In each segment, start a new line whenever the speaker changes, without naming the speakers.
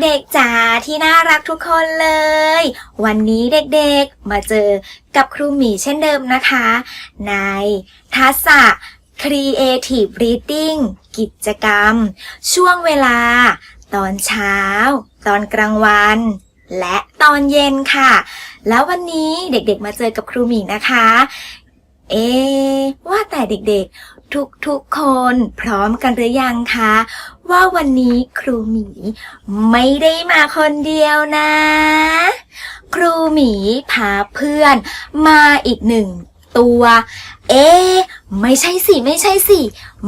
เด็กๆจ๋าที่น่ารักทุกคนเลย วันนี้เด็กๆมาเจอกับครูหมีเช่นเดิมนะคะ ในทักษะ Creative Reading กิจกรรม ช่วงเวลา ตอนเช้า ตอนกลางวัน และตอนเย็นค่ะ แล้ววันนี้เด็กๆมาเจอกับครูหมีนะคะ เอะว่าแต่เด็กๆ ทุกๆคนพร้อมกันหรือยังคะ ว่าวันนี้ครูหมีไม่ได้มาคนเดียวนะ ครูหมีพาเพื่อนมาอีกหนึ่งตัว เอ๊ะไม่ใช่สิ ไม่ใช่สิ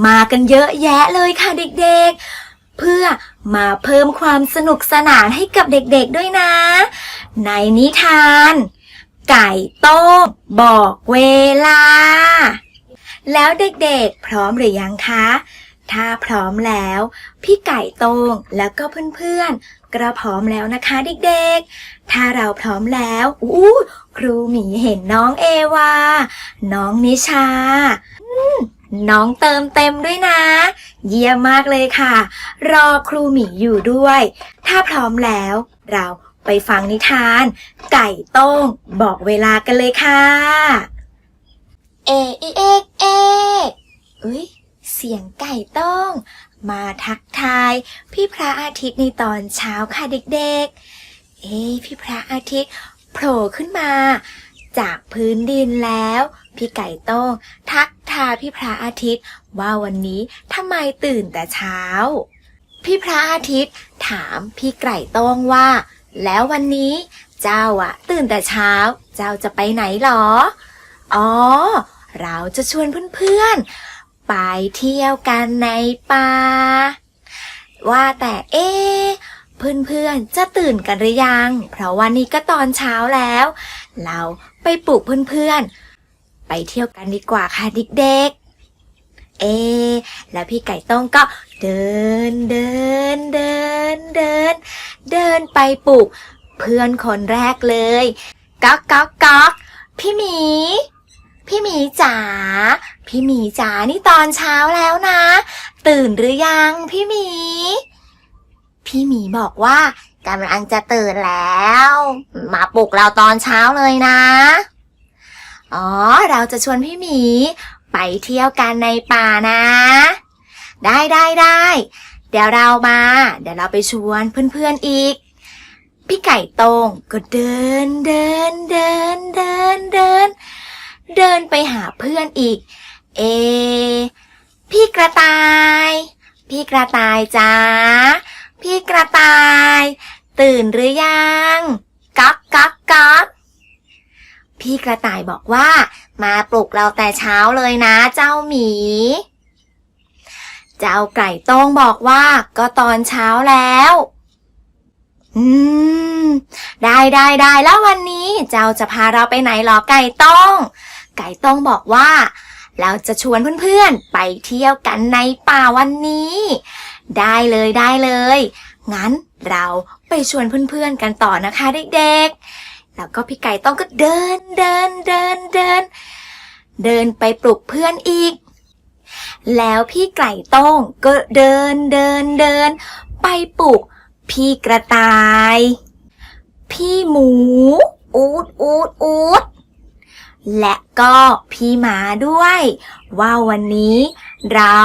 มากันเยอะแยะเลยค่ะเด็กๆ เพื่อมาเพิ่มความสนุกสนานให้กับเด็กๆด้วยนะ ในนิทาน ไก่โต้งบอกเวลา แล้วเด็กๆ พร้อมหรือยังคะ ถ้าพร้อมแล้ว พี่ไก่โต้งแล้วก็เพื่อนๆก็พร้อมแล้วนะคะเด็กๆ ถ้าเราพร้อมแล้วอู้ครูหมีเห็นน้องเอวา น้องนิชาอืมน้องเติมเต็มด้วยนะ เยี่ยมมากเลยค่ะ รอครูหมีอยู่ด้วย ถ้าพร้อมแล้วเรา ไปฟังนิทาน ไก่โต้งบอกเวลากันเลยค่ะ เอเอเอกเอกอุ้ยเสียงไก่โต้ง มาทักทาย พี่พระอาทิตย์ในตอนเช้าค่ะเด็กๆ เอ๊ะพี่พระอาทิตย์โผล่ขึ้นมา จากพื้นดินแล้ว พี่ไก่โต้ง ทักทายพี่พระอาทิตย์ว่าวันนี้ทำไมตื่นแต่เช้า พี่พระอาทิตย์ถามพี่ไก่โต้งว่า แล้ววันนี้เจ้าอะตื่นแต่เช้า เจ้าจะไปไหนหรอ อ๋อ เราจะชวนเพื่อนๆ ไปเที่ยวกันในป่า ว่าแต่เอ๊เพื่อนๆ จะตื่นกันหรือยัง เพราะวันนี้ก็ตอนเช้าแล้ว เราไปปลุกเพื่อนๆ ไปเที่ยวกันดีกว่าค่ะเด็กๆ เอ แล้วพี่ไก่ต้งก็เดินเดินเดินเดิน เดินไปปลุก เพื่อนคนแรกเลยก๊อกก๊อกก๊อกพี่หมี พี่หมีจ๋าพี่หมีจ๋านี่ตอนเช้าแล้วนะ ตื่นหรือยังพี่หมี พี่หมีบอกว่ากำลังจะตื่นแล้ว มาปลุกเราตอนเช้าเลยนะ อ๋อ เราจะชวนพี่หมี ไปเที่ยวกันในป่านะ ได้ได้ได้ เดี๋ยวเรามา เดี๋ยวเราไปชวนเพื่อนๆอีก พี่ไก่ต้งก็เดินเดินเดินเดินเดิน เดินไปหาเพื่อนอีก เอ พี่กระต่าย พี่กระต่ายจ้าพี่กระต่าย ตื่นหรือยังก๊อกก๊อกก๊อกพี่กระต่ายบอกว่า มาปลุกเราแต่เช้าเลยนะเจ้าหมี เจ้าไก่ต้งบอกว่าก็ตอนเช้าแล้ว อืม ได้ได้ได้แล้ววันนี้เจ้าจะพาเราไปไหนหรอไก่ต้ง ไก่ต้งบอกว่า เราจะชวนเพื่อนๆ ไปเที่ยวกันในป่าวันนี้ ได้เลยได้เลย งั้นเราไปชวนเพื่อนๆกันต่อนะคะเด็กๆ แล้วก็พี่ไก่ต้องก็เดินเดินเดินเดิน เดินไปปลุกเพื่อนอีก แล้วพี่ไก่ต้งก็เดินเดินเดิน ไปปลุก พี่กระต่าย พี่หมู อูดอูดอูดและก็พี่หมาด้วย ว่าวันนี้เรา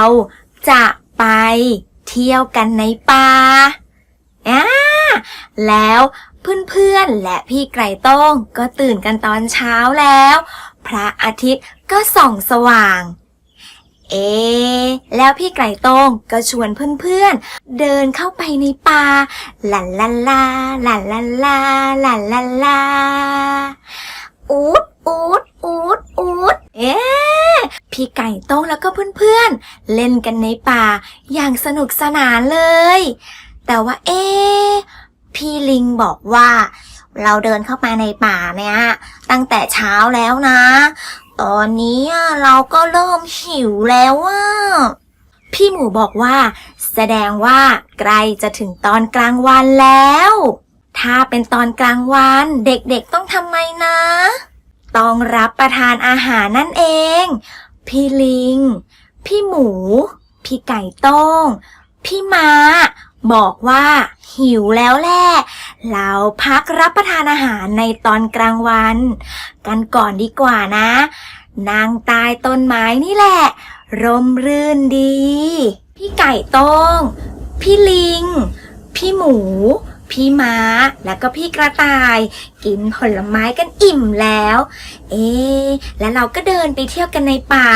จะไปเที่ยวกันในป่าอ่าแล้วเพื่อนๆและพี่ไก่ต้งก็ตื่นกันตอนเช้าแล้ว พระอาทิตย์ก็ส่องสว่าง เอ แล้วพี่ไก่ตรงก็ชวนเพื่อนๆ เดินเข้าไปในป่าลันลันลาลันลันลาลันลันลาอูดอูดอูดอูดเอ๊พี่ไก่ต้งแล้วก็เพื่อนๆ เล่นกันในป่าอย่างสนุกสนานเลย แต่ว่าเอ๊พี่ลิงบอกว่า เราเดินเข้ามาในป่าเนี่ยตั้งแต่เช้าแล้วนะ ตอนนี้เราก็เริ่มหิวแล้วอะพี่หมูบอกว่า แสดงว่าใกล้จะถึงตอนกลางวันแล้ว ถ้าเป็นตอนกลางวันเด็กๆต้องทำไมนะ ต้องรับประทานอาหารนั่นเอง พี่ลิง พี่หมู พี่ไก่ต้ง พี่ม้า บอกว่า หิวแล้วแหละเราพักรับประทานอาหารในตอนกลางวัน กันก่อนดีกว่านะ นางตายต้นไม้นี่แหละ ร่มรื่นดี พี่ไก่โต้ง พี่ลิง พี่หมู พี่ม้า แล้วก็พี่กระต่าย กินผลไม้กันอิ่มแล้ว เอ๊แล้วเราก็เดินไปเที่ยวกันในป่า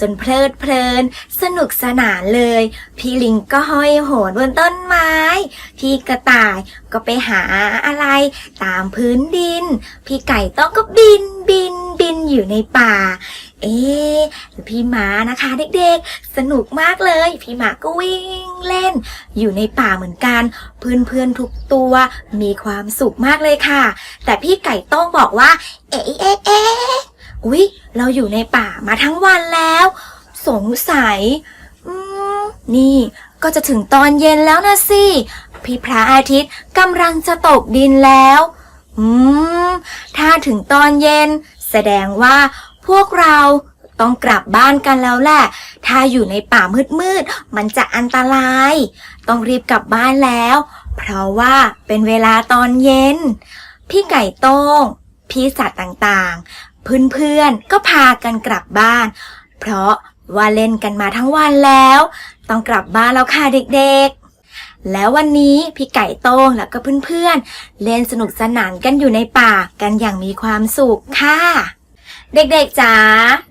จนเพลิดเพลิน สนุกสนานเลย พี่ลิงก็ห้อยโหนบนต้นไม้ พี่กระต่ายก็ไปหาอะไร ตามพื้นดิน พี่ไก่ต้องก็บินบิน บินอยู่ในป่า เอ๊ะพี่หมานะคะเด็กๆ สนุกมากเลย พี่หมาก็วิ่งเล่น อยู่ในป่าเหมือนกัน เพื่อนๆทุกตัวมีความสุขมากเลยค่ะ แต่พี่ไก่โต้งบอกว่า เอ๊ะเอ๊ะเอ๊ะอุ๊ย เราอยู่ในป่ามาทั้งวันแล้ว สงสัยอืมนี่ก็จะถึงตอนเย็นแล้วนะสิ พี่พระอาทิตย์กำลังจะตกดินแล้ว อืม ถ้าถึงตอนเย็น แสดงว่าพวกเราต้องกลับบ้านกันแล้วแหละ ถ้าอยู่ในป่ามืดๆ มันจะอันตราย ต้องรีบกลับบ้านแล้ว เพราะว่าเป็นเวลาตอนเย็น พี่ไก่โต้ง พี่สัตว์ต่างๆ เพื่อนๆ ก็พากันกลับบ้าน เพราะว่าเล่นกันมาทั้งวันแล้ว ต้องกลับบ้านแล้วค่ะเด็กๆ แล้ววันนี้พี่ไก่โต้งแล้วก็เพื่อนๆ เล่นสนุกสนานกันอยู่ในป่ากันอย่างมีความสุขค่ะ เด็กๆจ๋า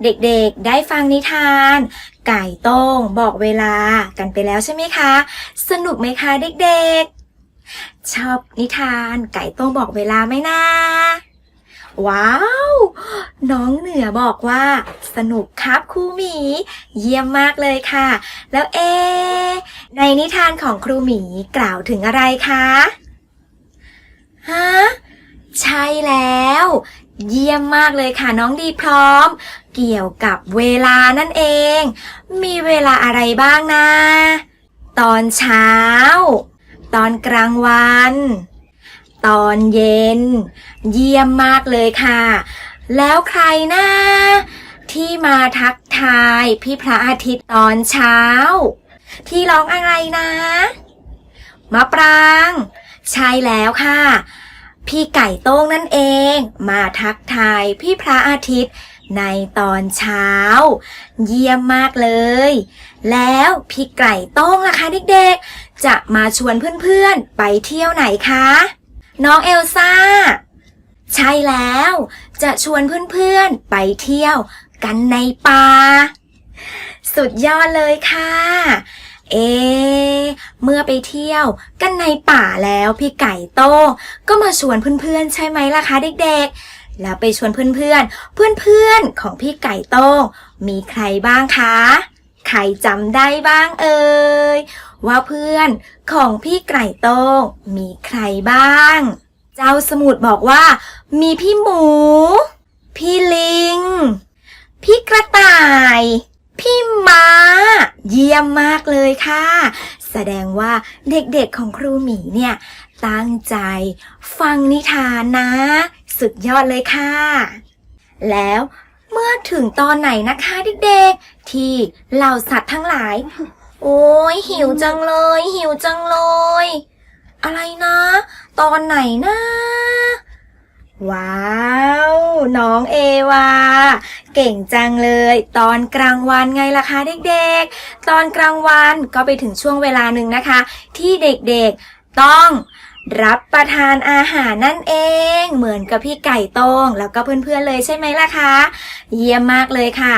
เด็กๆ ได้ฟังนิทาน ไก่โต้งบอกเวลากันไปแล้วใช่ไหมคะ สนุกไหมคะเด็กๆ ชอบนิทานไก่โต้งบอกเวลาไหมนะ ว้าว น้องเหนือบอกว่า สนุกครับครูหมี เยี่ยมมากเลยค่ะ แล้วเอ ในนิทานของครูหมีกล่าวถึงอะไรคะฮะใช่แล้ว เยี่ยมมากเลยค่ะน้องดีพร้อม เกี่ยวกับเวลานั่นเอง มีเวลาอะไรบ้างนะ ตอนเช้า ตอนกลางวัน ตอนเย็น เยี่ยมมากเลยค่ะ แล้วใครนะที่มาทักทายพี่พระอาทิตย์ตอนเช้า ที่ร้องอะไรนะมะปราง ใช่แล้วค่ะ พี่ไก่โต้งนั่นเอง มาทักทายพี่พระอาทิตย์ในตอนเช้า เยี่ยมมากเลย แล้วพี่ไก่โต้งล่ะคะเด็กๆ จะมาชวนเพื่อนๆ ไปเที่ยวไหนคะ น้องเอลซ่า ใช่แล้ว จะชวนเพื่อนๆ ไปเที่ยวกันในป่า สุดยอดเลยค่ะ เอ เมื่อไปเที่ยวกันในป่าแล้วพี่ไก่โต้งก็มาชวนเพื่อนๆ ใช่ไหมล่ะคะเด็กๆ แล้วไปชวนเพื่อนๆ เพื่อนๆ ของพี่ไก่โต้งมีใครบ้างคะ ใครจำได้บ้างเอ่ย ว่าเพื่อนของพี่ไก่โต้งมีใครบ้าง เจ้าสมุดบอกว่า มีพี่หมู พี่ลิง พี่กระต่าย พี่ม้า เยี่ยมมากเลยค่ะ แสดงว่าเด็กๆของครูหมีเนี่ย ตั้งใจฟังนิทานนะ สุดยอดเลยค่ะ แล้วเมื่อถึงตอนไหนนะคะเด็กๆที่เหล่าสัตว์ทั้งหลาย โอ้ยหิวจังเลย หิวจังเลย อะไรนะ ตอนไหนนะ ว้าว น้องเอวา เก่งจังเลย ตอนกลางวันไงล่ะคะเด็กๆ ตอนกลางวันก็ไปถึงช่วงเวลาหนึ่งนะคะ ที่เด็กๆต้องรับประทานอาหารนั่นเอง เหมือนกับพี่ไก่โต้งแล้วก็เพื่อนๆเลยใช่ไหมล่ะคะ เยี่ยมมากเลยค่ะ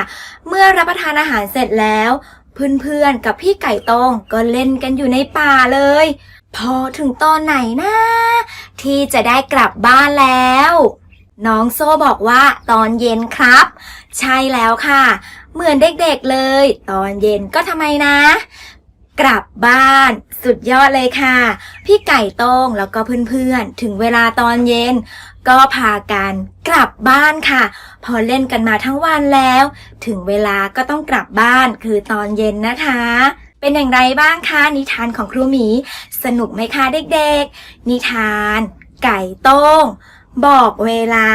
เมื่อรับประทานอาหารเสร็จแล้ว เพื่อนๆกับพี่ไก่โต้งก็เล่นกันอยู่ในป่าเลย พอถึงตอนไหนนะ ที่จะได้กลับบ้านแล้ว น้องโซ่บอกว่าตอนเย็นครับ ใช่แล้วค่ะ เหมือนเด็กๆเลย ตอนเย็นก็ทำไมนะ กลับบ้านสุดยอดเลยค่ะ พี่ไก่โต้งแล้วก็เพื่อนๆ ถึงเวลาตอนเย็น ก็พากันกลับบ้านค่ะ พอเล่นกันมาทั้งวันแล้ว ถึงเวลาก็ต้องกลับบ้านคือตอนเย็นนะคะ เป็นอย่างไรบ้างคะนิทานของครูหมี สนุกไหมคะเด็กๆ นิทาน ไก่โต้ง บอกเวลา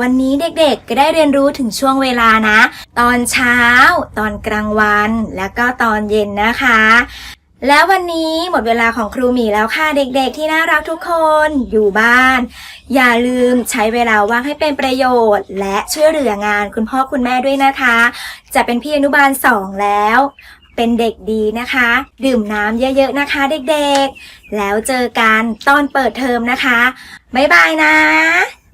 วันนี้เด็กๆ ก็ได้เรียนรู้ถึงช่วงเวลานะ ตอนเช้า ตอนกลางวัน แล้วก็ตอนเย็นนะคะ แล้ววันนี้หมดเวลาของครูหมีแล้วค่ะเด็กๆ ที่น่ารักทุกคนอยู่บ้าน อย่าลืมใช้เวลาว่างให้เป็นประโยชน์ และช่วยเหลืองานคุณพ่อคุณแม่ด้วยนะคะ จะเป็นพี่อนุบาลสองแล้ว เป็นเด็กดีนะคะ ดื่มน้ำเยอะๆนะคะ เด็กๆ แล้วเจอกันตอนเปิดเทอมนะคะ บ๊ายบายนะ